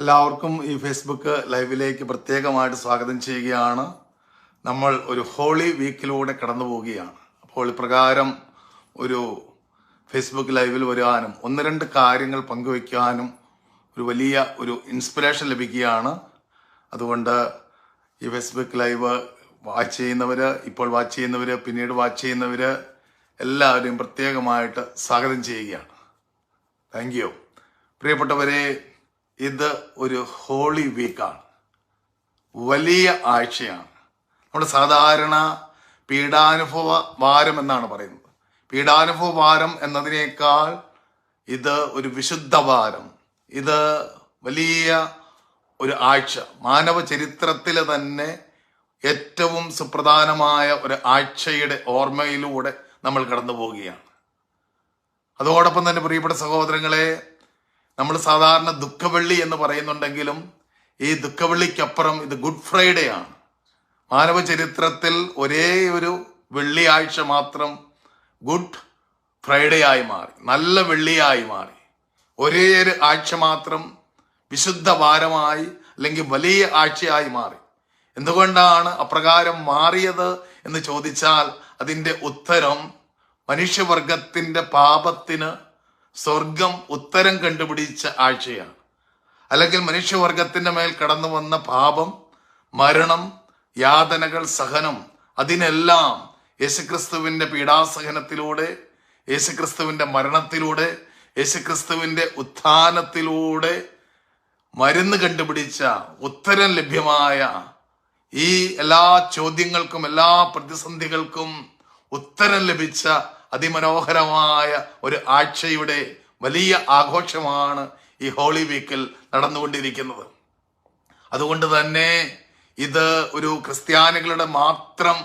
എല്ലാവർക്കും ഈ ഫേസ്ബുക്ക് ലൈവിലേക്ക് പ്രത്യേകമായിട്ട് സ്വാഗതം ചെയ്യുകയാണ്. നമ്മൾ ഒരു ഹോളി വീക്കിലൂടെ കടന്നു പോവുകയാണ്. അപ്പോൾ ഇപ്രകാരം ഒരു ഫേസ്ബുക്ക് ലൈവിൽ വരാനും ഒന്ന് രണ്ട് കാര്യങ്ങൾ പങ്കുവയ്ക്കാനും ഒരു വലിയ ഒരു ഇൻസ്പിറേഷൻ ലഭിക്കുകയാണ്. അതുകൊണ്ട് ഈ ഫേസ്ബുക്ക് ലൈവ് വാച്ച് ചെയ്യുന്നവർ ഇപ്പോൾ വാച്ച് ചെയ്യുന്നവർ പിന്നീട് വാച്ച് ചെയ്യുന്നവർ എല്ലാവരെയും പ്രത്യേകമായിട്ട് സ്വാഗതം ചെയ്യുകയാണ്. താങ്ക് യു പ്രിയപ്പെട്ടവരെ ഇത് ഒരു ഹോളി വീക്കാണ്. വലിയ ആഴ്ചയാണ്. നമ്മൾ സാധാരണ പീഡാനുഭവ വാരം എന്നാണ് പറയുന്നത്. പീഡാനുഭവ വാരം എന്നതിനേക്കാൾ ഇത് ഒരു വിശുദ്ധ വാരം. ഇത് വലിയ ഒരു ആഴ്ച. മാനവ ചരിത്രത്തിൽ തന്നെ ഏറ്റവും സുപ്രധാനമായ ഒരു ആഴ്ചയുടെ ഓർമ്മയിലൂടെ നമ്മൾ കടന്നു പോവുകയാണ് അതോടൊപ്പം തന്നെ പ്രിയപ്പെട്ട സഹോദരങ്ങളെ നമ്മൾ സാധാരണ ദുഃഖവെള്ളി എന്ന് പറയുന്നുണ്ടെങ്കിലും ഈ ദുഃഖവെള്ളിക്കപ്പുറം ഇത് ഗുഡ് ഫ്രൈഡേ ആണ്. മാനവ ചരിത്രത്തിൽ ഒരേ ഒരു വെള്ളിയാഴ്ച മാത്രം ഗുഡ് ഫ്രൈഡേ ആയി മാറി. നല്ല വെള്ളിയായി മാറി. ഒരേ ഒരു ആഴ്ച മാത്രം വിശുദ്ധ വാരമായി അല്ലെങ്കിൽ വലിയ ആഴ്ചയായി മാറി. എന്തുകൊണ്ടാണ് അപ്രകാരം മാറിയത് എന്ന് ചോദിച്ചാൽ അതിന്റെ ഉത്തരം മനുഷ്യവർഗത്തിന്റെ പാപത്തിന് സ്വർഗം ഉത്തരം കണ്ടുപിടിച്ച ആഴ്ചയാണ്. അല്ലെങ്കിൽ മനുഷ്യവർഗത്തിന്റെ മേൽ കടന്നു വന്ന പാപം മരണം യാതനകൾ സഹനം അതിനെല്ലാം യേശുക്രിസ്തുവിന്റെ പീഡാസഹനത്തിലൂടെ യേശുക്രിസ്തുവിന്റെ മരണത്തിലൂടെ യേശുക്രിസ്തുവിന്റെ ഉത്ഥാനത്തിലൂടെ മരുന്ന് കണ്ടുപിടിച്ച ഉത്തരം ലഭ്യമായ ഈ എല്ലാ ചോദ്യങ്ങൾക്കും എല്ലാ പ്രതിസന്ധികൾക്കും ഉത്തരം ലഭിച്ച അതിമനോഹരമായ ഒരു ആഴ്ചയുടെ വലിയ ആഘോഷമാണ് ഈ ഹോളി വീക്കിൽ നടന്നുകൊണ്ടിരിക്കുന്നത്. അതുകൊണ്ട് തന്നെ ഇത് ഒരു ക്രിസ്ത്യാനികളുടെ മാത്രം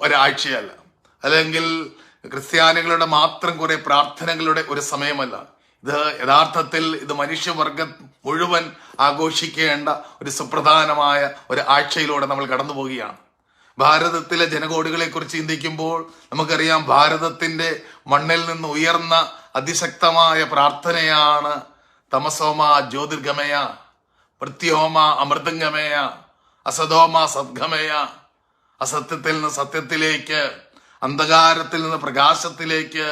ഒരാഴ്ചയല്ല. അല്ലെങ്കിൽ ക്രിസ്ത്യാനികളുടെ മാത്രം കുറെ പ്രാർത്ഥനകളുടെ ഒരു സമയമല്ല. ഇത് യഥാർത്ഥത്തിൽ ഇത് മനുഷ്യവർഗം മുഴുവൻ ആഘോഷിക്കേണ്ട ഒരു സുപ്രധാനമായ ഒരു ആഴ്ചയിലൂടെ നമ്മൾ കടന്നു പോവുകയാണ് ഭാരതത്തിലെ ജനകോടികളെ കുറിച്ച് ചിന്തിക്കുമ്പോൾ നമുക്കറിയാം ഭാരതത്തിന്റെ മണ്ണിൽ നിന്ന് ഉയർന്ന അതിശക്തമായ പ്രാർത്ഥനയാണ് തമസോമ ജ്യോതിർഗമയ പ്രത്യോമ അമൃതംഗമയ അസതോമ സദ്ഗമയ. അസത്യത്തിൽ നിന്ന് സത്യത്തിലേക്ക് അന്ധകാരത്തിൽ നിന്ന് പ്രകാശത്തിലേക്ക്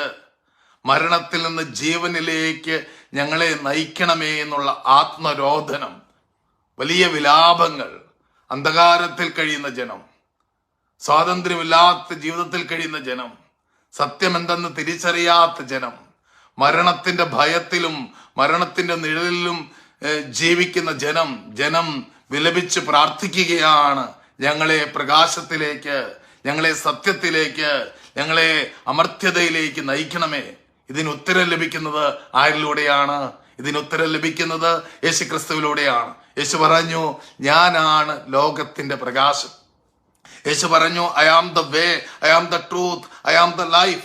മരണത്തിൽ നിന്ന് ജീവനിലേക്ക് ഞങ്ങളെ നയിക്കണമേ എന്നുള്ള ആത്മരോധനം വലിയ വിലാപങ്ങൾ അന്ധകാരത്തിൽ കഴിയുന്ന ജനം സ്വാതന്ത്ര്യമില്ലാത്ത ജീവിതത്തിൽ കഴിയുന്ന ജനം സത്യമെന്തെന്ന് തിരിച്ചറിയാത്ത ജനം മരണത്തിന്റെ ഭയത്തിലും മരണത്തിന്റെ നിഴലിലും ജീവിക്കുന്ന ജനം ജനം വിലപിച്ച് പ്രാർത്ഥിക്കുകയാണ് ഞങ്ങളെ പ്രകാശത്തിലേക്ക് ഞങ്ങളെ സത്യത്തിലേക്ക് ഞങ്ങളെ അമർത്യതയിലേക്ക് നയിക്കണമേ. ഇതിന് ഉത്തരം ലഭിക്കുന്നത് ആരിലൂടെയാണ്? ഇതിന് ഉത്തരം ലഭിക്കുന്നത് യേശു ക്രിസ്തുവിലൂടെയാണ് യേശു പറഞ്ഞു ഞാനാണ് ലോകത്തിന്റെ പ്രകാശം. യേശു പറഞ്ഞു I am the way I am the truth I am the life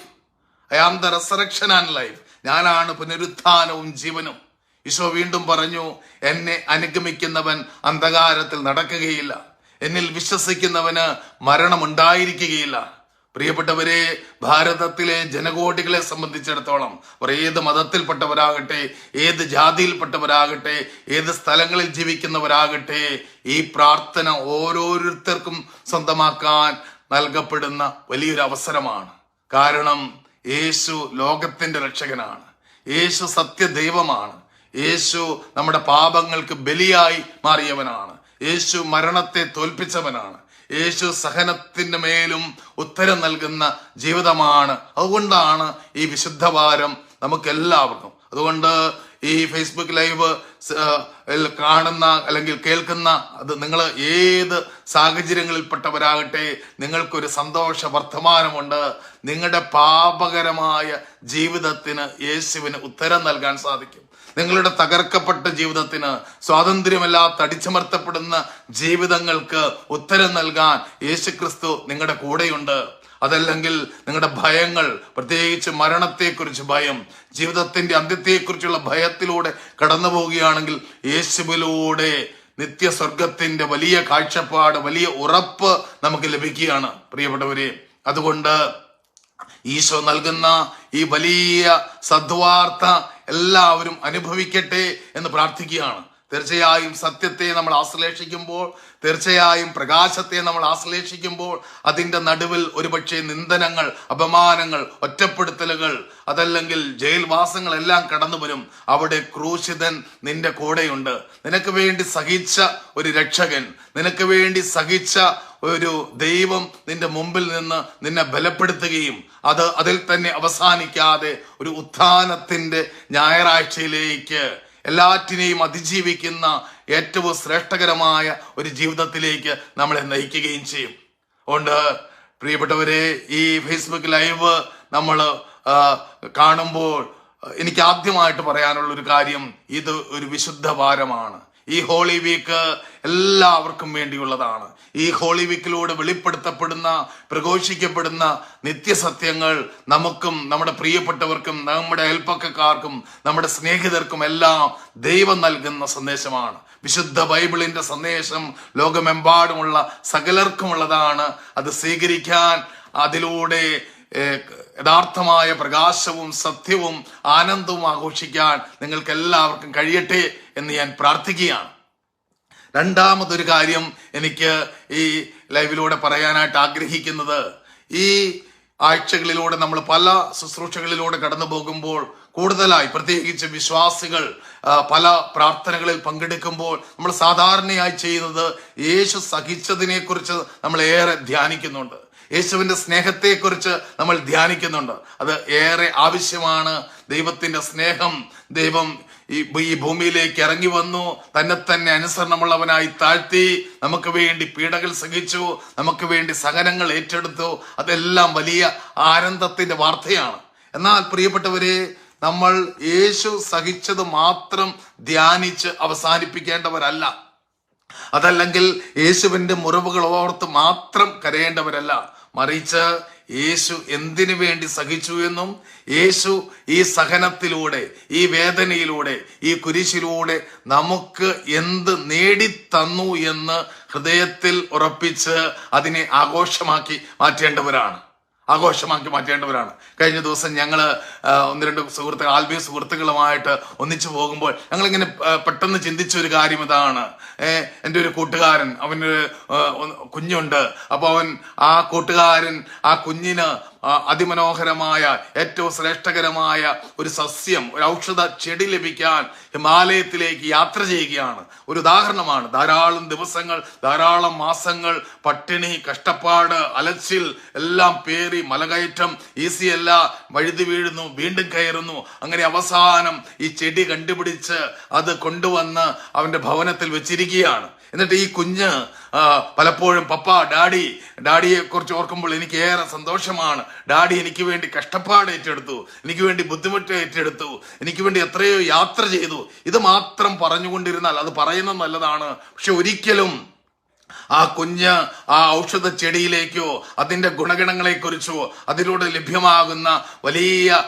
I am the resurrection and life ഞാനാണ് പുനരുത്ഥാനവും ജീവനും. ഈശോ വീണ്ടും പറഞ്ഞു എന്നെ അനുഗമിക്കുന്നവൻ അന്ധകാരത്തിൽ നടക്കുകയില്ല. എന്നിൽ വിശ്വസിക്കുന്നവന് മരണമുണ്ടായിരിക്കുകയില്ല. പ്രിയപ്പെട്ടവരെ ഭാരതത്തിലെ ജനകോടികളെ സംബന്ധിച്ചിടത്തോളം അവർ ഏത് മതത്തിൽപ്പെട്ടവരാകട്ടെ ഏത് ജാതിയിൽപ്പെട്ടവരാകട്ടെ ഏത് സ്ഥലങ്ങളിൽ ജീവിക്കുന്നവരാകട്ടെ ഈ പ്രാർത്ഥന ഓരോരുത്തർക്കും സ്വന്തമാക്കാൻ നൽകപ്പെടുന്ന വലിയൊരു അവസരമാണ്. കാരണം യേശു ലോകത്തിന്റെ രക്ഷകനാണ്. യേശു സത്യദൈവമാണ്. യേശു നമ്മുടെ പാപങ്ങൾക്ക് ബലിയായി മാറിയവനാണ്. യേശു മരണത്തെ തോൽപ്പിച്ചവനാണ്. യേശു സഹനത്തിന്റെ മേലും ഉത്തരം നൽകുന്ന ജീവിതമാണ്. അതുകൊണ്ടാണ് ഈ വിശുദ്ധവാരം നമുക്ക് എല്ലാവർക്കും അതുകൊണ്ട് ഈ ഫേസ്ബുക്ക് ലൈവ് കാണുന്ന അല്ലെങ്കിൽ കേൾക്കുന്ന അത് നിങ്ങൾ ഏത് സാഹചര്യങ്ങളിൽപ്പെട്ടവരാകട്ടെ നിങ്ങൾക്കൊരു സന്തോഷ വർത്തമാനമുണ്ട്. നിങ്ങളുടെ പാപകരമായ ജീവിതത്തിന് യേശുവിന് ഉത്തരം നൽകാൻ സാധിക്കും. നിങ്ങളുടെ തകർക്കപ്പെട്ട ജീവിതത്തിന് സ്വാതന്ത്ര്യമല്ലാത്ത അടിച്ചമർത്തപ്പെടുന്ന ജീവിതങ്ങൾക്ക് ഉത്തരം നൽകാൻ യേശുക്രിസ്തു നിങ്ങളുടെ കൂടെയുണ്ട്. അതല്ലെങ്കിൽ നിങ്ങളുടെ ഭയങ്ങൾ പ്രത്യേകിച്ച് മരണത്തെക്കുറിച്ച് ഭയം ജീവിതത്തിന്റെ അന്ത്യത്തെക്കുറിച്ചുള്ള ഭയത്തിലൂടെ കടന്നു പോവുകയാണെങ്കിൽ യേശുവിലൂടെ നിത്യസ്വർഗത്തിന്റെ വലിയ കാഴ്ചപ്പാട് വലിയ ഉറപ്പ് നമുക്ക് ലഭിക്കുകയാണ്. പ്രിയപ്പെട്ടവരെ അതുകൊണ്ട് ഈശോ നൽകുന്ന ഈ വലിയ സദ്വാർത്ത എല്ലാവരും അനുഭവിക്കട്ടെ എന്ന് പ്രാർത്ഥിക്കുകയാണ്. തീർച്ചയായും സത്യത്തെ നമ്മൾ ആശ്ലേഷിക്കുമ്പോൾ തീർച്ചയായും പ്രകാശത്തെ നമ്മൾ ആശ്ലേഷിക്കുമ്പോൾ അതിന്റെ നടുവിൽ ഒരുപക്ഷെ നിന്ദനങ്ങൾ അപമാനങ്ങൾ ഒറ്റപ്പെടുത്തലുകൾ അതല്ലെങ്കിൽ ജയിൽവാസങ്ങൾ എല്ലാം കടന്നു വരും. അവിടെ ക്രൂശിതൻ നിന്റെ കൂടെയുണ്ട്. നിനക്ക് വേണ്ടി സഹിച്ച ഒരു രക്ഷകൻ നിനക്ക് വേണ്ടി സഹിച്ച ഒരു ദൈവം നിന്റെ മുമ്പിൽ നിന്ന് നിന്നെ ബലപ്പെടുത്തുകയും അത് അതിൽ തന്നെ അവസാനിക്കാതെ ഒരു ഉത്ഥാനത്തിന്റെ ഞായറാഴ്ചയിലേക്ക് എല്ലാറ്റിനെയും അതിജീവിക്കുന്ന ഏറ്റവും ശ്രേഷ്ഠകരമായ ഒരു ജീവിതത്തിലേക്ക് നമ്മളെ നയിക്കുകയും ചെയ്യും. അതുകൊണ്ട് പ്രിയപ്പെട്ടവരെ ഈ ഫേസ്ബുക്ക് ലൈവ് നമ്മൾ കാണുമ്പോൾ എനിക്ക് ആദ്യമായിട്ട് പറയാനുള്ള ഒരു കാര്യം ഇത് ഒരു വിശുദ്ധ വാരമാണ്. ഈ ഹോളി വീക്ക് എല്ലാവർക്കും വേണ്ടിയുള്ളതാണ്. ഈ ഹോളി വീക്കിലൂടെ വെളിപ്പെടുത്തപ്പെടുന്ന പ്രഘോഷിക്കപ്പെടുന്ന നിത്യസത്യങ്ങൾ നമുക്കും നമ്മുടെ പ്രിയപ്പെട്ടവർക്കും നമ്മുടെ അയൽപ്പക്കക്കാർക്കും നമ്മുടെ സ്നേഹിതർക്കും എല്ലാം ദൈവം നൽകുന്ന സന്ദേശമാണ്. വിശുദ്ധ ബൈബിളിന്റെ സന്ദേശം ലോകമെമ്പാടുമുള്ള സകലർക്കുമുള്ളതാണ്. അത് സ്വീകരിക്കാൻ അതിലൂടെ യഥാർത്ഥമായ പ്രകാശവും സത്യവും ആനന്ദവും ആഘോഷിക്കാൻ നിങ്ങൾക്ക് എല്ലാവർക്കും കഴിയട്ടെ എന്ന് ഞാൻ പ്രാർത്ഥിക്കുകയാണ്. രണ്ടാമതൊരു കാര്യം എനിക്ക് ഈ ലൈവിലൂടെ പറയാനായിട്ട് ആഗ്രഹിക്കുന്നത്. ഈ ആഴ്ചകളിലൂടെ നമ്മൾ പല ശുശ്രൂഷകളിലൂടെ കടന്നു പോകുമ്പോൾ കൂടുതലായി പ്രത്യേകിച്ച് വിശ്വാസികൾ പല പ്രാർത്ഥനകളിൽ പങ്കെടുക്കുമ്പോൾ നമ്മൾ സാധാരണയായി ചെയ്യുന്നത് യേശു സഹിച്ചതിനെ കുറിച്ച് നമ്മൾ ഏറെ ധ്യാനിക്കുന്നുണ്ട്. യേശുവിന്റെ സ്നേഹത്തെക്കുറിച്ച് നമ്മൾ ധ്യാനിക്കുന്നുണ്ട്. അത് ഏറെ ആവശ്യമാണ്. ദൈവത്തിന്റെ സ്നേഹം ദൈവം ഈ ഈ ഭൂമിയിലേക്ക് ഇറങ്ങി വന്നു. തന്നെ തന്നെ അനുസരണമുള്ളവനായി താഴ്ത്തി. നമുക്ക് വേണ്ടി പീഡകൾ സഹിച്ചു. നമുക്ക് വേണ്ടി സഹനങ്ങൾ ഏറ്റെടുത്തു. അതെല്ലാം വലിയ ആനന്ദത്തിന്റെ വാർത്തയാണ്. എന്നാൽ പ്രിയപ്പെട്ടവരെ നമ്മൾ യേശു സഹിച്ചത് മാത്രം ധ്യാനിച്ച് അവസാനിപ്പിക്കേണ്ടവരല്ല. അതല്ലെങ്കിൽ യേശുവിന്റെ മുറിവുകൾ ഓർത്ത് മാത്രം കരയേണ്ടവരല്ല. മറിച്ച് യേശു എന്തിനു വേണ്ടി സഹിച്ചു എന്നും യേശു ഈ സഹനത്തിലൂടെ ഈ വേദനയിലൂടെ ഈ കുരിശിലൂടെ നമുക്ക് എന്ത് നേടിത്തന്നു എന്ന് ഹൃദയത്തിൽ ഉറപ്പിച്ച് അതിനെ ആഘോഷമാക്കി മാറ്റേണ്ടവരാണ്. ആഘോഷമാക്കി മാറ്റേണ്ടവരാണ്. കഴിഞ്ഞ ദിവസം ഞങ്ങൾ ഒന്ന് രണ്ട് സുഹൃത്തുക്കൾ ആത്മീയ സുഹൃത്തുക്കളുമായിട്ട് ഒന്നിച്ചു പോകുമ്പോൾ ഞങ്ങളിങ്ങനെ പെട്ടെന്ന് ചിന്തിച്ച ഒരു കാര്യം ഇതാണ്. എന്റെ ഒരു കൂട്ടുകാരൻ അവനൊരു കുഞ്ഞുണ്ട്. അപ്പോൾ അവൻ ആ കൂട്ടുകാരൻ ആ കുഞ്ഞിന് അതിമനോഹരമായ ഏറ്റവും ശ്രേഷ്ഠകരമായ ഒരു സസ്യം ഒരു ഔഷധ ചെടി ലഭിക്കാൻ ഹിമാലയത്തിലേക്ക് യാത്ര ചെയ്യുകയാണ്. ഒരു ഉദാഹരണമാണ് ധാരാളം ദിവസങ്ങൾ ധാരാളം മാസങ്ങൾ പട്ടിണി കഷ്ടപ്പാട് അലച്ചിൽ എല്ലാം പേറി മലകയറ്റം ഈസി അല്ല വഴുതി വീഴുന്നു വീണ്ടും കയറുന്നു. അങ്ങനെ അവസാനം ഈ ചെടി കണ്ടുപിടിച്ച് അത് കൊണ്ടുവന്ന് അവന്റെ ഭവനത്തിൽ വെച്ചിരിക്കുകയാണ്. എന്നിട്ട് ഈ കുഞ്ഞ് പലപ്പോഴും പപ്പ ഡാഡി ഡാഡിയെ കുറിച്ച് ഓർക്കുമ്പോൾ എനിക്ക് ഏറെ സന്തോഷമാണ്. ഡാഡി എനിക്ക് വേണ്ടി കഷ്ടപ്പാട് ഏറ്റെടുത്തു. എനിക്ക് വേണ്ടി ബുദ്ധിമുട്ട് ഏറ്റെടുത്തു. എനിക്ക് വേണ്ടി എത്രയോ യാത്ര ചെയ്തു. ഇത് മാത്രം പറഞ്ഞുകൊണ്ടിരുന്നാൽ അത് പറയുന്നത് നല്ലതാണ്. പക്ഷെ ഒരിക്കലും ആ കുഞ്ഞ് ആ ഔഷധ ചെടിയിലേക്കോ അതിന്റെ ഗുണഗണങ്ങളെക്കുറിച്ചോ അതിലൂടെ ലഭ്യമാകുന്ന വലിയ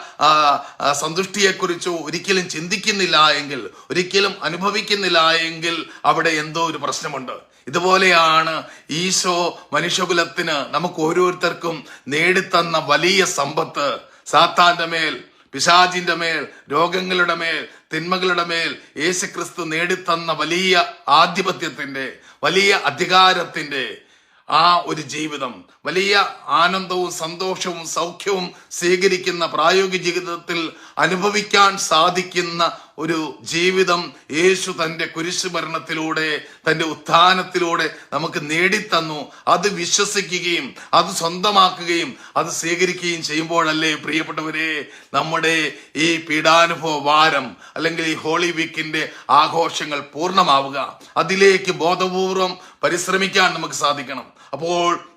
സന്തുഷ്ടിയെക്കുറിച്ചോ ഒരിക്കലും ചിന്തിക്കുന്നില്ല എങ്കിൽ ഒരിക്കലും അനുഭവിക്കുന്നില്ല എങ്കിൽ അവിടെ എന്തോ ഒരു പ്രശ്നമുണ്ട്. ഇതുപോലെയാണ് ഈശോ മനുഷ്യകുലത്തിന് നമുക്ക് ഓരോരുത്തർക്കും നേടിത്തന്ന വലിയ സമ്പത്ത്. സാത്താന്റെ മേൽ പിശാചിന്റെ മേൽ രോഗങ്ങളുടെ മേൽ തിന്മകളുടെ മേൽ യേശുക്രിസ്തു നേടിത്തന്ന വലിയ ആധിപത്യത്തിന്റെ വലിയ അധികാരത്തിന്റെ ആ ഒരു ജീവിതം വലിയ ആനന്ദവും സന്തോഷവും സൗഖ്യവും സ്വീകരിക്കുന്ന പ്രായോഗിക ജീവിതത്തിൽ അനുഭവിക്കാൻ സാധിക്കുന്ന ഒരു ജീവിതം യേശു തന്റെ കുരിശുമരണത്തിലൂടെ തന്റെ ഉത്ഥാനത്തിലൂടെ നമുക്ക് നേടിത്തന്നു. അത് വിശ്വസിക്കുകയും അത് സ്വന്തമാക്കുകയും അത് സ്വീകരിക്കുകയും ചെയ്യുമ്പോഴല്ലേ പ്രിയപ്പെട്ടവരെ നമ്മുടെ ഈ പീഡാനുഭവ വാരം അല്ലെങ്കിൽ ഈ ഹോളി വീക്കിന്റെ ആഘോഷങ്ങൾ പൂർണമാവുക. അതിലേക്ക് ബോധപൂർവം പരിശ്രമിക്കാൻ നമുക്ക് സാധിക്കണം. അപ്പോൾ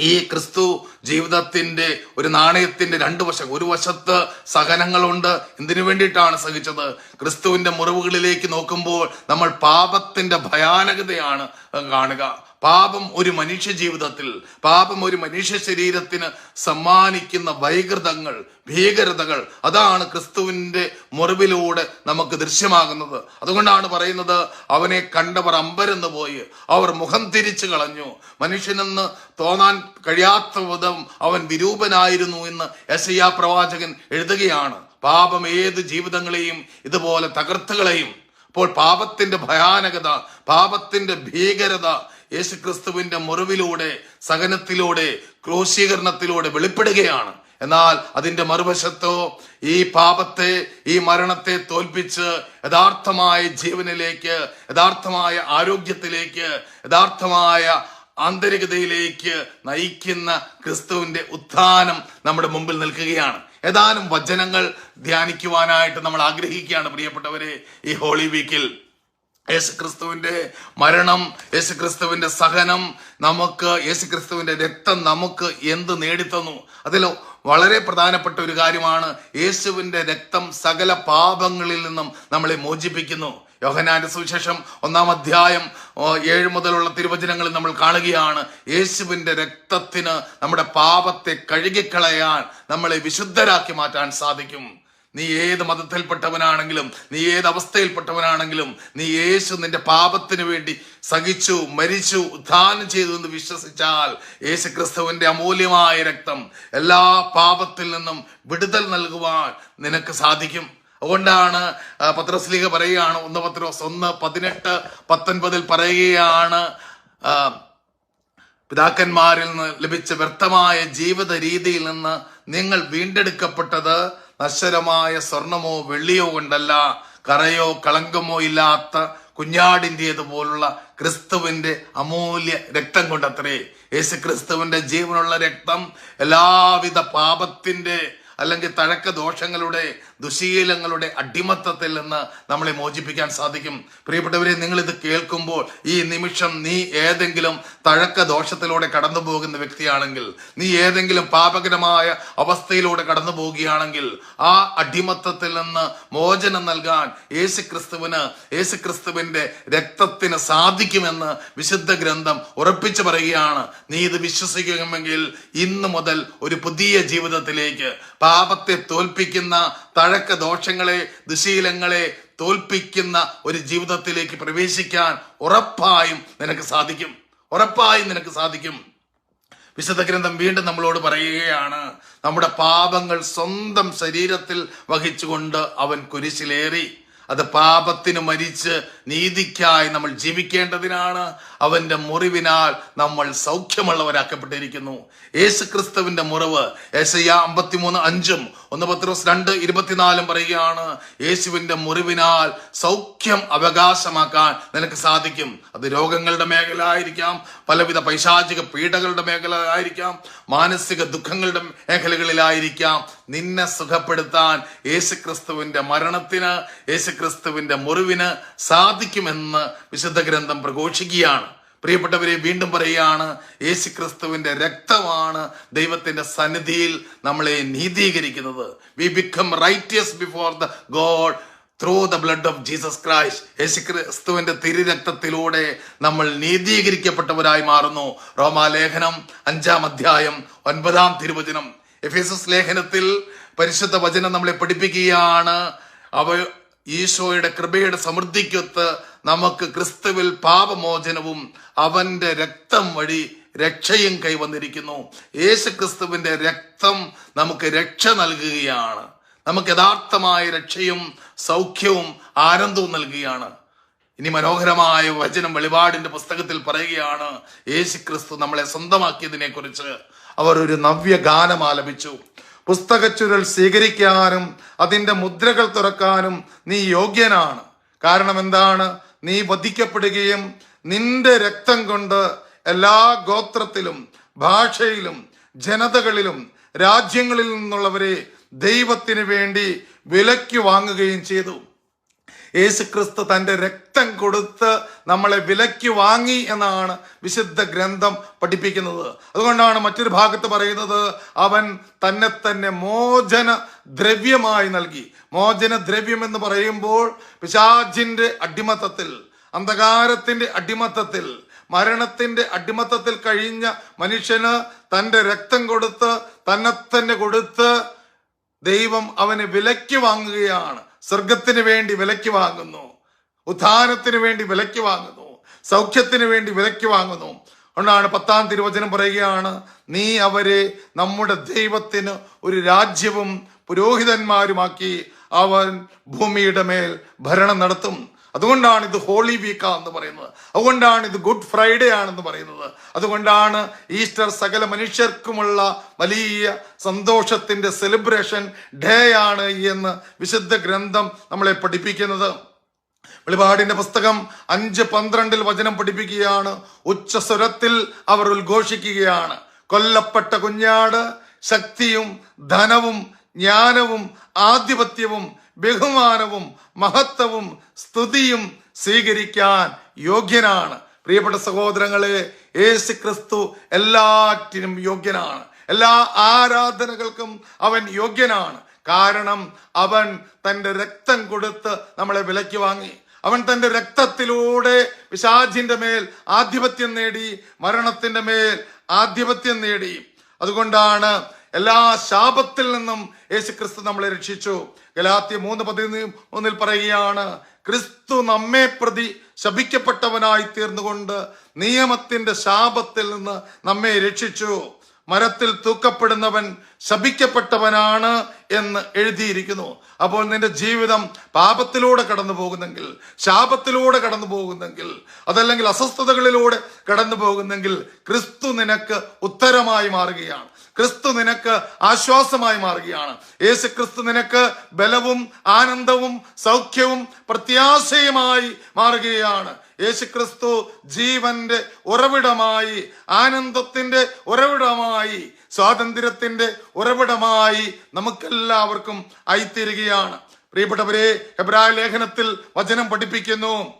ഈ ക്രിസ്തു ജീവിതത്തിന്റെ ഒരു നാണയത്തിന്റെ രണ്ട് വശം ഒരു വശത്ത് സഹനങ്ങളുണ്ട്. എന്തിനു വേണ്ടിയിട്ടാണ് സഹിച്ചത്? ക്രിസ്തുവിന്റെ മുറിവുകളിലേക്ക് നോക്കുമ്പോൾ നമ്മൾ പാപത്തിന്റെ ഭയാനകതയാണ് കാണുക. പാപം ഒരു മനുഷ്യ ജീവിതത്തിൽ പാപം ഒരു മനുഷ്യ ശരീരത്തിന് സമ്മാനിക്കുന്ന വൈകൃതങ്ങൾ ഭീകരതകൾ അതാണ് ക്രിസ്തുവിന്റെ മുറിവിലൂടെ നമുക്ക് ദൃശ്യമാകുന്നത്. അതുകൊണ്ടാണ് പറയുന്നത് അവനെ കണ്ടവർ അമ്പരന്ന് പോയി അവർ മുഖം തിരിച്ചു കളഞ്ഞു. മനുഷ്യനെന്ന് തോന്നാൻ കഴിയാത്ത വിധം അവൻ വിരൂപനായിരുന്നു എന്ന് യശയ്യാ പ്രവാചകൻ എഴുതുകയാണ്. പാപം ഏത് ജീവിതങ്ങളെയും ഇതുപോലെ തകർത്തുകളെയും. അപ്പോൾ പാപത്തിന്റെ ഭയാനകത പാപത്തിന്റെ ഭീകരത യേശുക്രിസ്തുവിന്റെ മുറിവിലൂടെ സഹനത്തിലൂടെ ക്രൂശീകരണത്തിലൂടെ വെളിപ്പെടുകയാണ്. എന്നാൽ അതിന്റെ മറുവശത്തോ ഈ പാപത്തെ ഈ മരണത്തെ തോൽപ്പിച്ച് യഥാർത്ഥമായ ജീവനിലേക്ക് യഥാർത്ഥമായ ആരോഗ്യത്തിലേക്ക് യഥാർത്ഥമായ ആന്തരികതയിലേക്ക് നയിക്കുന്ന ക്രിസ്തുവിന്റെ ഉത്ഥാനം നമ്മുടെ മുമ്പിൽ നിൽക്കുകയാണ്. ഏതാനും വചനങ്ങൾ ധ്യാനിക്കുവാനായിട്ട് നമ്മൾ ആഗ്രഹിക്കുകയാണ് പ്രിയപ്പെട്ടവരെ ഈ ഹോളി വീക്കിൽ. യേശുക്രിസ്തുവിന്റെ മരണം യേശുക്രിസ്തുവിന്റെ സഹനം നമുക്ക് യേശുക്രിസ്തുവിന്റെ രക്തം നമുക്ക് എന്ത് നേടിത്തന്നു? അതിൽ വളരെ പ്രധാനപ്പെട്ട ഒരു കാര്യമാണ് യേശുവിന്റെ രക്തം സകല പാപങ്ങളിൽ നിന്നും നമ്മളെ മോചിപ്പിക്കുന്നു. യോഹനാന്റെ സുവിശേഷം ഒന്നാം അധ്യായം ഏഴ് മുതലുള്ള തിരുവചനങ്ങളിൽ നമ്മൾ കാണുകയാണ് യേശുവിന്റെ രക്തത്തിന് നമ്മുടെ പാപത്തെ കഴുകിക്കളയാൻ നമ്മളെ വിശുദ്ധരാക്കി മാറ്റാൻ സാധിക്കും. നീ ഏത് മതത്തിൽപ്പെട്ടവനാണെങ്കിലും നീ ഏത് അവസ്ഥയിൽപ്പെട്ടവനാണെങ്കിലും നീ യേശു നിന്റെ പാപത്തിന് വേണ്ടി സഹിച്ചു മരിച്ചു ഉത്ഥാനം ചെയ്തു എന്ന് വിശ്വസിച്ചാൽ യേശു ക്രിസ്തുവിന്റെ അമൂല്യമായ രക്തം എല്ലാ പാപത്തിൽ നിന്നും വിടുതൽ നൽകുവാൻ നിനക്ക് സാധിക്കും. അതുകൊണ്ടാണ് പത്രസ്ലീഹ പറയുകയാണ് ഒന്ന് പത്രോസ് ഒന്ന് പതിനെട്ട് പത്തൊൻപതിൽ പറയുകയാണ് പിതാക്കന്മാരിൽ നിന്ന് ലഭിച്ച വ്യർത്ഥമായ ജീവിത രീതിയിൽ നിന്ന് നിങ്ങൾ വീണ്ടെടുക്കപ്പെട്ടത് നശ്വരമായ സ്വർണമോ വെള്ളിയോ കൊണ്ടല്ല കറയോ കളങ്കമോ ഇല്ലാത്ത കുഞ്ഞാടിന്റേതുപോലുള്ള ക്രിസ്തുവിന്റെ അമൂല്യ രക്തം കൊണ്ടത്രേ. യേശു ക്രിസ്തുവിന്റെ ജീവനുള്ള രക്തം എല്ലാവിധ പാപത്തിന്റെ അല്ലെങ്കിൽ തഴക്ക ദോഷങ്ങളുടെ ദുശീലങ്ങളുടെ അടിമത്തത്തിൽ നിന്ന് നമ്മളെ മോചിപ്പിക്കാൻ സാധിക്കും. പ്രിയപ്പെട്ടവരെ നിങ്ങൾ ഇത് കേൾക്കുമ്പോൾ ഈ നിമിഷം നീ ഏതെങ്കിലും തഴക്ക ദോഷത്തിലൂടെ കടന്നു പോകുന്ന വ്യക്തിയാണെങ്കിൽ നീ ഏതെങ്കിലും പാപകരമായ അവസ്ഥയിലൂടെ കടന്നു പോവുകയാണെങ്കിൽ ആ അടിമത്തത്തിൽ നിന്ന് മോചനം നൽകാൻ യേശു ക്രിസ്തുവിന് യേശു ക്രിസ്തുവിന്റെ രക്തത്തിന് സാധിക്കുമെന്ന് വിശുദ്ധ ഗ്രന്ഥം ഉറപ്പിച്ചു പറയുകയാണ്. നീ ഇത് വിശ്വസിക്കുമെങ്കിൽ ഇന്ന് മുതൽ ഒരു പുതിയ ജീവിതത്തിലേക്ക് പാപത്തെ തോൽപ്പിക്കുന്ന തഴക്ക ദോഷങ്ങളെ ദുശീലങ്ങളെ തോൽപ്പിക്കുന്ന ഒരു ജീവിതത്തിലേക്ക് പ്രവേശിക്കാൻ ഉറപ്പായും നിനക്ക് സാധിക്കും. ഉറപ്പായും നിനക്ക് സാധിക്കും. വിശുദ്ധ ഗ്രന്ഥം വീണ്ടും നമ്മളോട് പറയുകയാണ് നമ്മുടെ പാപങ്ങൾ സ്വന്തം ശരീരത്തിൽ വഹിച്ചുകൊണ്ട് അവൻ കുരിശിലേറി. അത് പാപത്തിന് മരിച്ച് നീതിക്കായി നമ്മൾ ജീവിക്കേണ്ടതിനാണ്. അവന്റെ മുറിവിനാൽ നമ്മൾ സൗഖ്യമുള്ളവരാക്കപ്പെട്ടിരിക്കുന്നു. യേശു ക്രിസ്തുവിന്റെ മുറിവ് ഏശയ്യ അമ്പത്തിമൂന്ന് അഞ്ചും ഒന്ന് പത്രോസ് രണ്ട് ഇരുപത്തിനാലും പറയുകയാണ് യേശുവിന്റെ മുറിവിനാൽ സൗഖ്യം അവകാശമാക്കാൻ നിനക്ക് സാധിക്കും. അത് രോഗങ്ങളുടെ മേഖല ആയിരിക്കാം പലവിധ പൈശാചിക പീഡകളുടെ മേഖല ആയിരിക്കാം മാനസിക ദുഃഖങ്ങളുടെ മേഖലകളിലായിരിക്കാം. നിന്നെ സുഖപ്പെടുത്താൻ യേശുക്രിസ്തുവിന്റെ മരണത്തിന് യേശുക്രിസ്തുവിന്റെ മുറിവിന് സാധിക്കുമെന്ന് വിശുദ്ധ ഗ്രന്ഥം പ്രഘോഷിക്കുകയാണ്. പ്രിയപ്പെട്ടവരെ വീണ്ടും പറയുകയാണ് യേശുക്രിസ്തുവിന്റെ രക്തമാണ് ദൈവത്തിന്റെ സന്നിധിയിൽ നമ്മളെ നീതീകരിക്കുന്നത്. We become righteous before the God through the blood of Jesus Christ യേശുക്രിസ്തുവിന്റെ തിരുരക്തത്തിലൂടെ നമ്മൾ നീതീകരിക്കപ്പെട്ടവരായി മാറുന്നു. റോമാലേഖനം അഞ്ചാം അധ്യായം ഒൻപതാം തിരുവചനം. എഫേസസ് ലേഖനത്തിൽ പരിശുദ്ധ വചനം നമ്മളെ പഠിപ്പിക്കുകയാണ്. അവ ഈശോയുടെ കൃപയുടെ സമൃദ്ധിക്കൊത്ത് നമുക്ക് ക്രിസ്തുവിൽ പാപമോചനവും അവന്റെ രക്തം വഴി രക്ഷയും കൈവന്നിരിക്കുന്നു. യേശു ക്രിസ്തുവിന്റെ രക്തം നമുക്ക് രക്ഷ നൽകുകയാണ്. നമുക്ക് യഥാർത്ഥമായ രക്ഷയും സൗഖ്യവും ആനന്ദവും നൽകുകയാണ്. ഇനി മനോഹരമായ വചനം വെളിപാടിന്റെ പുസ്തകത്തിൽ പറയുകയാണ് യേശു ക്രിസ്തു നമ്മളെ സ്വന്തമാക്കിയതിനെ കുറിച്ച് അവർ ഒരു നവ്യ ഗാനം ആലപിച്ചു. പുസ്തകച്ചുരുൾ സ്വീകരിക്കാനും അതിന്റെ മുദ്രകൾ തുറക്കാനും നീ യോഗ്യനാണ്. കാരണം എന്താണ്? നീ വധിക്കപ്പെടുകയും നിന്റെ രക്തം കൊണ്ട് എല്ലാ ഗോത്രത്തിലും ഭാഷയിലും ജനതകളിലും രാജ്യങ്ങളിൽ നിന്നുള്ളവരെ ദൈവത്തിന് വേണ്ടി വിലയ്ക്ക് വാങ്ങുകയും ചെയ്തു. യേശുക്രിസ്തു തന്റെ രക്തം കൊടുത്ത് നമ്മളെ വിലയ്ക്ക് വാങ്ങി എന്നാണ് വിശുദ്ധ ഗ്രന്ഥം പഠിപ്പിക്കുന്നത്. അതുകൊണ്ടാണ് മറ്റൊരു ഭാഗത്ത് പറയുന്നത് അവൻ തന്നെ തന്നെ മോചന ദ്രവ്യമായി നൽകി. മോചന ദ്രവ്യം എന്ന് പറയുമ്പോൾ പിശാജിന്റെ അടിമത്തത്തിൽ അന്ധകാരത്തിന്റെ അടിമത്തത്തിൽ മരണത്തിന്റെ അടിമത്തത്തിൽ കഴിഞ്ഞ മനുഷ്യന് തന്റെ രക്തം കൊടുത്ത് തന്നെ തന്നെ കൊടുത്ത് ദൈവം അവനെ വിലയ്ക്ക് വാങ്ങുകയാണ്. സ്വർഗത്തിന് വേണ്ടി വിലയ്ക്ക് വാങ്ങുന്നു. ഉദ്ധാനത്തിന് വേണ്ടി വിലയ്ക്ക് വാങ്ങുന്നു. സൗഖ്യത്തിന് വേണ്ടി വിലയ്ക്ക് വാങ്ങുന്നു. അതുകൊണ്ടാണ് പത്താം തിരുവചനം പറയുകയാണ് നീ അവരെ നമ്മുടെ ദൈവത്തിന് ഒരു രാജ്യവും പുരോഹിതന്മാരുമാക്കി അവൻ ഭൂമിയുടെ മേൽ ഭരണം നടത്തും. അതുകൊണ്ടാണ് ഇത് ഹോളി വീക്ക എന്ന് പറയുന്നത്. അതുകൊണ്ടാണ് ഇത് ഗുഡ് ഫ്രൈഡേ ആണെന്ന് പറയുന്നത്. അതുകൊണ്ടാണ് ഈസ്റ്റർ സകല മനുഷ്യർക്കുമുള്ള വലിയ സന്തോഷത്തിന്റെ സെലിബ്രേഷൻ ഡേ ആണ് എന്ന് വിശുദ്ധ ഗ്രന്ഥം നമ്മളെ പഠിപ്പിക്കുന്നത്. വെളിപാടിന്റെ പുസ്തകം അഞ്ച് പന്ത്രണ്ടിൽ വചനം പഠിപ്പിക്കുകയാണ്. ഉച്ചസ്വരത്തിൽ അവർ ഉദ്ഘോഷിക്കുകയാണ്. കൊല്ലപ്പെട്ട കുഞ്ഞാട് ശക്തിയും ധനവും ജ്ഞാനവും ആധിപത്യവും ബഹുമാനവും മഹത്വവും സ്തുതിയും സ്വീകരിക്കാൻ യോഗ്യനാണ്. പ്രിയപ്പെട്ട സഹോദരങ്ങളെ യേശു ക്രിസ്തു എല്ലാറ്റിനും യോഗ്യനാണ്. എല്ലാ ആരാധനകൾക്കും അവൻ യോഗ്യനാണ്. കാരണം അവൻ തന്റെ രക്തം കൊടുത്ത് നമ്മളെ വിലയ്ക്ക് വാങ്ങി. അവൻ തന്റെ രക്തത്തിലൂടെ പിശാചിന്റെ മേൽ ആധിപത്യം നേടി മരണത്തിന്റെ മേൽ ആധിപത്യം നേടി. അതുകൊണ്ടാണ് എല്ലാ ശാപത്തിൽ നിന്നും യേശു ക്രിസ്തു നമ്മളെ രക്ഷിച്ചു. ഗലാത്യ മൂന്ന് പതിനൊന്ന് ഒന്നിൽ പറയുകയാണ് ക്രിസ്തു നമ്മെ പ്രതി ശപിക്കപ്പെട്ടവനായി തീർന്നുകൊണ്ട് നിയമത്തിന്റെ ശാപത്തിൽ നിന്ന് നമ്മെ രക്ഷിച്ചു. മരത്തിൽ തൂക്കപ്പെടുന്നവൻ ശപിക്കപ്പെട്ടവനാണ് എന്ന് എഴുതിയിരിക്കുന്നു. അപ്പോൾ നിന്റെ ജീവിതം പാപത്തിലൂടെ കടന്നു പോകുന്നെങ്കിൽ ശാപത്തിലൂടെ കടന്നു പോകുന്നെങ്കിൽ അതല്ലെങ്കിൽ അസ്വസ്ഥതകളിലൂടെ കടന്നു പോകുന്നെങ്കിൽ ക്രിസ്തു നിനക്ക് ഉത്തരമായി മാറുകയാണ്. ക്രിസ്തു നിനക്ക് ആശ്വാസമായി മാറുകയാണ്. യേശു ക്രിസ്തു നിനക്ക് ബലവും ആനന്ദവും സൗഖ്യവും പ്രത്യാശയുമായി മാറുകയാണ്. യേശു ക്രിസ്തു ജീവന്റെ ഉറവിടമായി ആനന്ദത്തിന്റെ ഉറവിടമായി സ്വാതന്ത്ര്യത്തിന്റെ ഉറവിടമായി നമുക്കെല്ലാവർക്കും ആയിത്തീരുകയാണ്. പ്രിയപ്പെട്ടവരെ ഹെബ്രായ ലേഖനത്തിൽ വചനം പഠിപ്പിക്കുന്നു.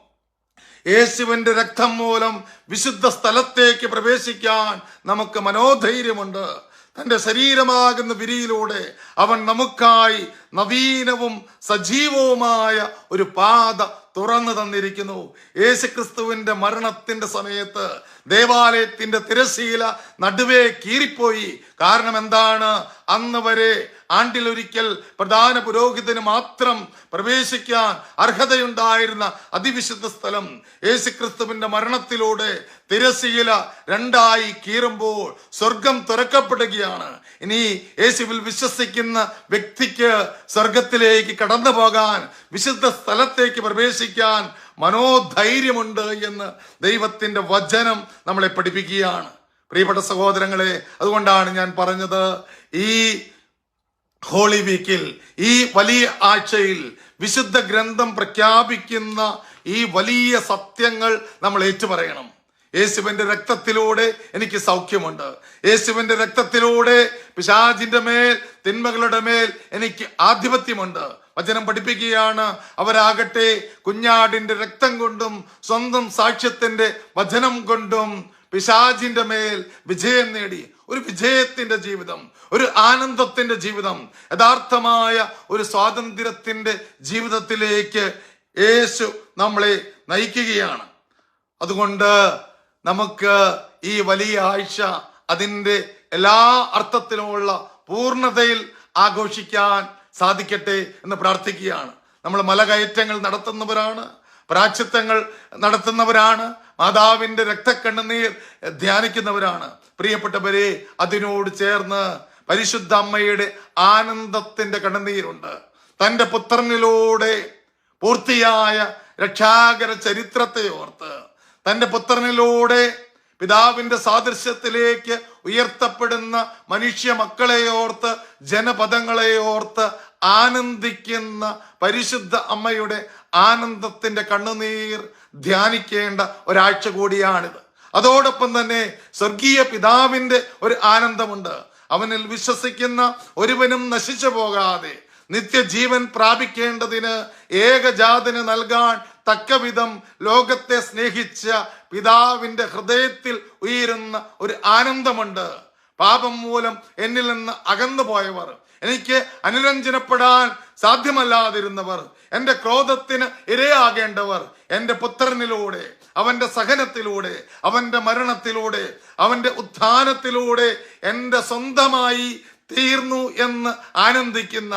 യേശുവിന്റെ രക്തം മൂലം വിശുദ്ധ സ്ഥലത്തേക്ക് പ്രവേശിക്കാൻ നമുക്ക് മനോധൈര്യമുണ്ട്. തന്റെ ശരീരമാകുന്ന വിരിയിലൂടെ അവൻ നമുക്കായി നവീനവും സജീവവുമായ ഒരു പാത തുറന്നു തന്നിരിക്കുന്നു. യേശുക്രിസ്തുവിന്റെ മരണത്തിന്റെ സമയത്ത് ദേവാലയത്തിന്റെ തിരശീല നടുവേ കീറിപ്പോയി. കാരണം എന്താണ്? അന്ന് വരെ ആണ്ടിലൊരിക്കൽ പ്രധാന പുരോഹിതന് മാത്രം പ്രവേശിക്കാൻ അർഹതയുണ്ടായിരുന്ന അതിവിശുദ്ധ സ്ഥലം യേശുക്രിസ്തുവിന്റെ മരണത്തിലൂടെ തിരശീല രണ്ടായി കീറുമ്പോൾ സ്വർഗം തുറക്കപ്പെടുകയാണ്. ഇനി യേശുവിൽ വിശ്വസിക്കുന്ന വ്യക്തിക്ക് സ്വർഗത്തിലേക്ക് കടന്നു പോകാൻ വിശുദ്ധ സ്ഥലത്തേക്ക് പ്രവേശിക്കാൻ മനോധൈര്യമുണ്ട് എന്ന് ദൈവത്തിന്റെ വചനം നമ്മളെ പഠിപ്പിക്കുകയാണ്. പ്രിയപ്പെട്ട സഹോദരങ്ങളെ അതുകൊണ്ടാണ് ഞാൻ പറഞ്ഞത് ഈ ഹോളി വീക്കിൽ ഈ വലിയ ആഴ്ചയിൽ വിശുദ്ധ ഗ്രന്ഥം പ്രഖ്യാപിക്കുന്ന ഈ വലിയ സത്യങ്ങൾ നമ്മൾ ഏറ്റുപറയണം. യേശുവിന്റെ രക്തത്തിലൂടെ എനിക്ക് സൗഖ്യമുണ്ട്. യേശുവിന്റെ രക്തത്തിലൂടെ പിശാചിന്റെ മേൽ തിന്മകളുടെ മേൽ എനിക്ക് ആധിപത്യമുണ്ട്. വചനം പഠിപ്പിക്കുകയാണ് അവരാകട്ടെ കുഞ്ഞാടിന്റെ രക്തം കൊണ്ടും സ്വന്തം സാക്ഷ്യത്തിന്റെ വചനം കൊണ്ടും പിശാചിന്റെ മേൽ വിജയം നേടി. ഒരു വിജയത്തിന്റെ ജീവിതം ഒരു ആനന്ദത്തിന്റെ ജീവിതം യഥാർത്ഥമായ ഒരു സ്വാതന്ത്ര്യത്തിന്റെ ജീവിതത്തിലേക്ക് യേശു നമ്മളെ നയിക്കുകയാണ്. അതുകൊണ്ട് നമുക്ക് ഈ വലിയ ആഴ്ച അതിന്റെ എല്ലാ അർത്ഥത്തിലുമുള്ള പൂർണതയിൽ ആഘോഷിക്കാൻ സാധിക്കട്ടെ എന്ന് പ്രാർത്ഥിക്കുകയാണ്. നമ്മൾ മലകയറ്റങ്ങൾ നടത്തുന്നവരാണ് പ്രാച്ചിത്വങ്ങൾ നടത്തുന്നവരാണ് മാതാവിന്റെ രക്തക്കണ്ണുനീർ ധ്യാനിക്കുന്നവരാണ്. പ്രിയപ്പെട്ടവരെ അതിനോട് ചേർന്ന് പരിശുദ്ധ അമ്മയുടെ ആനന്ദത്തിന്റെ കണ്ണുനീരുണ്ട്. തന്റെ പുത്രനിലൂടെ പൂർത്തിയായ രക്ഷാകര ചരിത്രത്തെ ഓർത്ത് തന്റെ പുത്രനിലൂടെ പിതാവിന്റെ സാദൃശ്യത്തിലേക്ക് ഉയർത്തപ്പെടുന്ന മനുഷ്യ മക്കളെ ഓർത്ത് ജനപദങ്ങളെ ആനന്ദിക്കുന്ന പരിശുദ്ധ അമ്മയുടെ ആനന്ദത്തിന്റെ കണ്ണുനീർ ധ്യാനിക്കേണ്ട ഒരാഴ്ച കൂടിയാണിത്. അതോടൊപ്പം തന്നെ സ്വർഗീയ പിതാവിന്റെ ഒരു ആനന്ദമുണ്ട്. അവനിൽ വിശ്വസിക്കുന്ന ഒരുവനും നശിച്ചു പോകാതെ നിത്യജീവൻ പ്രാപിക്കേണ്ടതിന് ഏകജാതന് നൽകാൻ തക്കവിധം ലോകത്തെ സ്നേഹിച്ച പിതാവിന്റെ ഹൃദയത്തിൽ ഉയരുന്ന ഒരു ആനന്ദമുണ്ട്. പാപം മൂലം എന്നിൽ നിന്ന് അകന്നു പോയവർ എനിക്ക് അനുരഞ്ജനപ്പെടാൻ സാധ്യമല്ലാതിരുന്നവർ എന്റെ ക്രോധത്തിന് ഇരയാകേണ്ടവർ എന്റെ പുത്രനിലൂടെ അവന്റെ സഹനത്തിലൂടെ അവന്റെ മരണത്തിലൂടെ അവന്റെ ഉത്ഥാനത്തിലൂടെ എന്റെ സ്വന്തമായി തീർന്നു എന്ന് ആനന്ദിക്കുന്ന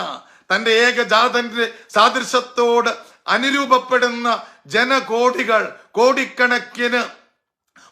തന്റെ ഏകജാതന്റെ സാദൃശ്യത്തോട് അനുരൂപപ്പെടുന്ന ജനകോടികൾ കോടിക്കണക്കിന്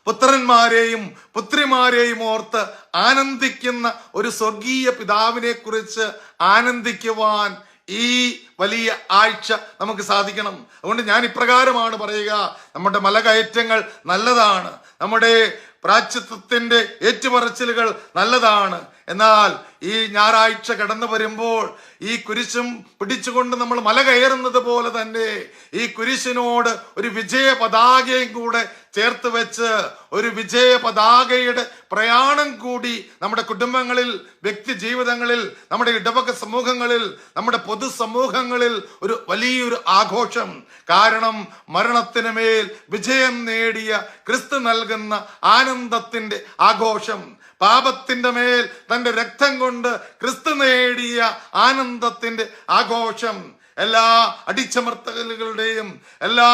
പുത്രന്മാരെയും പുത്രിമാരെയും ഓർത്ത് ആനന്ദിക്കുന്ന ഒരു സ്വർഗീയ പിതാവിനെ കുറിച്ച് ആനന്ദിക്കുവാൻ ഈ വലിയ ആഴ്ച നമുക്ക് സാധിക്കണം. അതുകൊണ്ട് ഞാൻ ഇപ്രകാരമാണ് പറയുക. നമ്മുടെ മലകയറ്റങ്ങൾ നല്ലതാണ്. നമ്മുടെ പ്രാച്യത്വത്തിന്റെ ഏറ്റുപറച്ചിലുകൾ നല്ലതാണ്. എന്നാൽ ഈ ഞായറാഴ്ച കടന്നു വരുമ്പോൾ ഈ കുരിശും പിടിച്ചുകൊണ്ട് നമ്മൾ മല കയറുന്നത് പോലെ തന്നെ ഈ കുരിശിനോട് ഒരു വിജയ പതാകയും കൂടെ ചേർത്ത് വെച്ച് ഒരു വിജയ പതാകയുടെ പ്രയാണം കൂടി നമ്മുടെ കുടുംബങ്ങളിൽ വ്യക്തി ജീവിതങ്ങളിൽ നമ്മുടെ ഇടവക സമൂഹങ്ങളിൽ നമ്മുടെ പൊതുസമൂഹങ്ങളിൽ ഒരു വലിയൊരു ആഘോഷം. കാരണം മരണത്തിന് മേൽ വിജയം നേടിയ ക്രിസ്തു നൽകുന്ന ആനന്ദത്തിന്റെ ആഘോഷം. പാപത്തിന്റെ മേൽ തന്റെ രക്തം കൊണ്ട് ക്രിസ്തു നേടിയ ആനന്ദത്തിന്റെ ആഘോഷം. എല്ലാ അടിച്ചമർത്തലുകളുടെയും എല്ലാ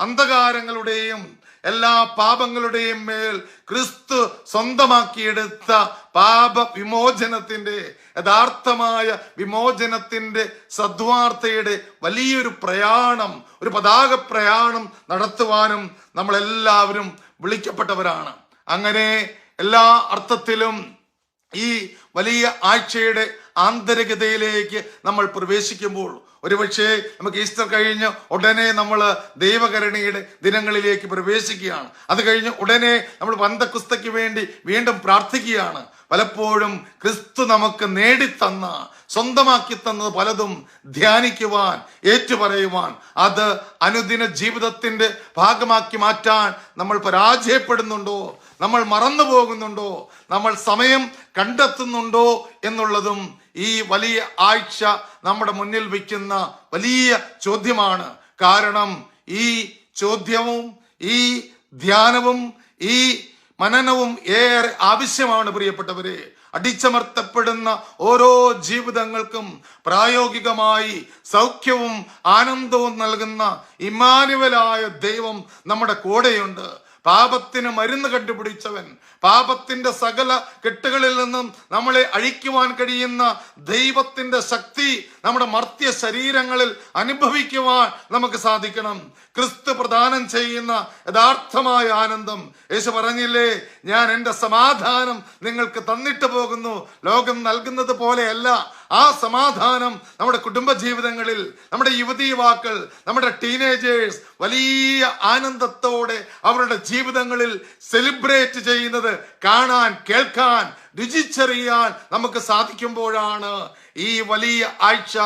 അന്ധകാരങ്ങളുടെയും എല്ലാ പാപങ്ങളുടെയും മേൽ ക്രിസ്തു സ്വന്തമാക്കിയെടുത്ത പാപ വിമോചനത്തിന്റെ യഥാർത്ഥമായ വിമോചനത്തിന്റെ സദ്വാർത്തയുടെ വലിയൊരു പ്രയാണം ഒരു പതാക പ്രയാണം നടത്തുവാനും നമ്മളെല്ലാവരും വിളിക്കപ്പെട്ടവരാണ്. അങ്ങനെ എല്ലാ അർത്ഥത്തിലും ഈ വലിയ ആഴ്ചയുടെ ആന്തരികതയിലേക്ക് നമ്മൾ പ്രവേശിക്കുമ്പോൾ ഒരുപക്ഷെ നമുക്ക് ഈസ്റ്റർ കഴിഞ്ഞ് ഉടനെ നമ്മൾ ദൈവകരണിയുടെ ദിനങ്ങളിലേക്ക് പ്രവേശിക്കുകയാണ്. അത് കഴിഞ്ഞ് ഉടനെ നമ്മൾ പന്തക്കുസ്തയ്ക്ക് വേണ്ടി വീണ്ടും പ്രാർത്ഥിക്കുകയാണ്. പലപ്പോഴും ക്രിസ്തു നമുക്ക് നേടിത്തന്ന സ്വന്തമാക്കി തന്നത് പലതും ധ്യാനിക്കുവാൻ ഏറ്റുപറയുവാൻ അത് അനുദിന ജീവിതത്തിന്റെ ഭാഗമാക്കി മാറ്റാൻ നമ്മൾ പരാജയപ്പെടുന്നുണ്ടോ? നമ്മൾ മറന്നു പോകുന്നുണ്ടോ നമ്മൾ സമയം കണ്ടെത്തുന്നുണ്ടോ എന്നുള്ളതും ഈ വലിയ ആഴ്ച നമ്മുടെ മുന്നിൽ വയ്ക്കുന്ന വലിയ ചോദ്യമാണ്. കാരണം ഈ ചോദ്യവും ഈ ധ്യാനവും ഈ മനനവും ഏറെ ആവശ്യമാണ് പ്രിയപ്പെട്ടവരെ. അടിച്ചമർത്തപ്പെടുന്ന ഓരോ ജീവിതങ്ങൾക്കും പ്രായോഗികമായി സൗഖ്യവും ആനന്ദവും നൽകുന്ന ഇമാനുവലായ ദൈവം നമ്മുടെ കൂടെയുണ്ട്. പാപത്തിന് മരുന്ന് കണ്ടുപിടിച്ചവൻ പാപത്തിന്റെ സകല കെട്ടുകളിൽ നിന്നും നമ്മളെ അഴിക്കുവാൻ കഴിയുന്ന ദൈവത്തിന്റെ ശക്തി നമ്മുടെ മർത്യ ശരീരങ്ങളിൽ അനുഭവിക്കുവാൻ നമുക്ക് സാധിക്കണം. ക്രിസ്തു പ്രദാനം ചെയ്യുന്ന യഥാർത്ഥമായ ആനന്ദം. യേശു പറഞ്ഞില്ലേ ഞാൻ എന്റെ സമാധാനം നിങ്ങൾക്ക് തന്നിട്ട് പോകുന്നു. ലോകം നൽകുന്നത് പോലെയല്ല. ആ സമാധാനം നമ്മുടെ കുടുംബ ജീവിതങ്ങളിൽ നമ്മുടെ യുവതി യുവാക്കൾ നമ്മുടെ ടീനേജേഴ്സ് വലിയ ആനന്ദത്തോടെ അവരുടെ ജീവിതങ്ങളിൽ സെലിബ്രേറ്റ് ചെയ്യുന്നത് കാണാൻ കേൾക്കാൻ രുചിച്ചറിയാൻ നമുക്ക് സാധിക്കുമ്പോഴാണ് ഈ വലിയ ആഴ്ച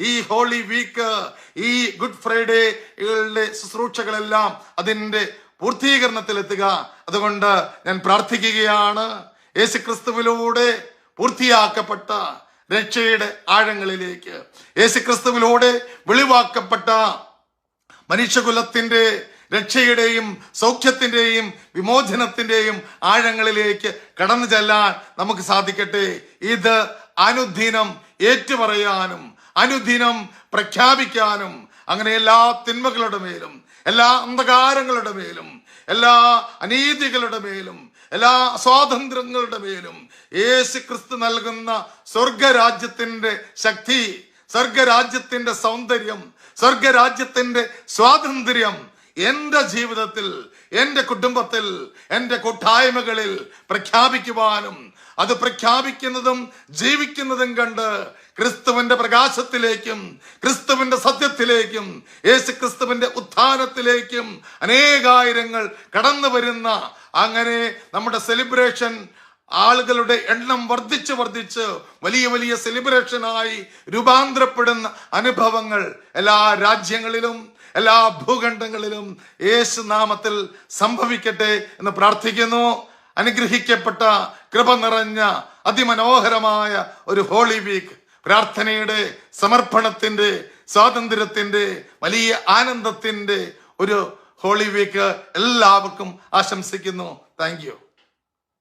ഈ ഹോളി വീക്ക് ഈ ഗുഡ് ഫ്രൈഡേകളുടെ ശുശ്രൂഷകളെല്ലാം അതിന്റെ പൂർത്തീകരണത്തിലെത്തുക. അതുകൊണ്ട് ഞാൻ പ്രാർത്ഥിക്കുകയാണ്. യേശുക്രിസ്തുവിലൂടെ പൂർത്തിയാക്കപ്പെട്ട രക്ഷയുടെ ആഴങ്ങളിലേക്ക്. യേശുക്രിസ്തുവിലൂടെ വെളിവാക്കപ്പെട്ട മനുഷ്യകുലത്തിന്റെ രക്ഷയുടെയും സൗഖ്യത്തിന്റെയും വിമോചനത്തിന്റെയും ആഴങ്ങളിലേക്ക് കടന്നു ചെല്ലാൻ നമുക്ക് സാധിക്കട്ടെ. ഇത് അനുദിനം ഏറ്റുപറയാനും അനുദിനം പ്രഖ്യാപിക്കാനും അങ്ങനെ എല്ലാ തിന്മകളുടെ മേലും എല്ലാ അന്ധകാരങ്ങളുടെ മേലും എല്ലാ അനീതികളുടെ മേലും എല്ലാ സ്വാതന്ത്ര്യങ്ങളുടെ മേലും യേശു ക്രിസ്തു നൽകുന്ന സ്വർഗരാജ്യത്തിന്റെ ശക്തി സ്വർഗരാജ്യത്തിന്റെ സൗന്ദര്യം സ്വർഗരാജ്യത്തിന്റെ സ്വാതന്ത്ര്യം എന്റെ ജീവിതത്തിൽ എന്റെ കുടുംബത്തിൽ എന്റെ കൂട്ടായ്മകളിൽ പ്രഖ്യാപിക്കുവാനും അത് പ്രഖ്യാപിക്കുന്നതും ജീവിക്കുന്നതും കണ്ട് ക്രിസ്തുവിന്റെ പ്രകാശത്തിലേക്കും ക്രിസ്തുവിന്റെ സത്യത്തിലേക്കും യേശു ക്രിസ്തുവിന്റെ ഉത്ഥാനത്തിലേക്കും അനേകായിരങ്ങൾ കടന്നു വരുന്ന അങ്ങനെ നമ്മുടെ സെലിബ്രേഷൻ ആളുകളുടെ എണ്ണം വർദ്ധിച്ച് വർദ്ധിച്ച് വലിയ വലിയ സെലിബ്രേഷനായി രൂപാന്തരപ്പെടുന്ന അനുഭവങ്ങൾ എല്ലാ രാജ്യങ്ങളിലും എല്ലാ ഭൂഖണ്ഡങ്ങളിലും യേശു നാമത്തിൽ സംഭവിക്കട്ടെ എന്ന് പ്രാർത്ഥിക്കുന്നു. അനുഗ്രഹിക്കപ്പെട്ട കൃപ നിറഞ്ഞ അതിമനോഹരമായ ഒരു ഹോളി വീക്ക് പ്രാർത്ഥനയുടെ സമർപ്പണത്തിന്റെ സ്വാതന്ത്ര്യത്തിന്റെ വലിയ ആനന്ദത്തിന്റെ ഒരു ഹോളി വീക്ക് എല്ലാവർക്കും ആശംസിക്കുന്നു. താങ്ക്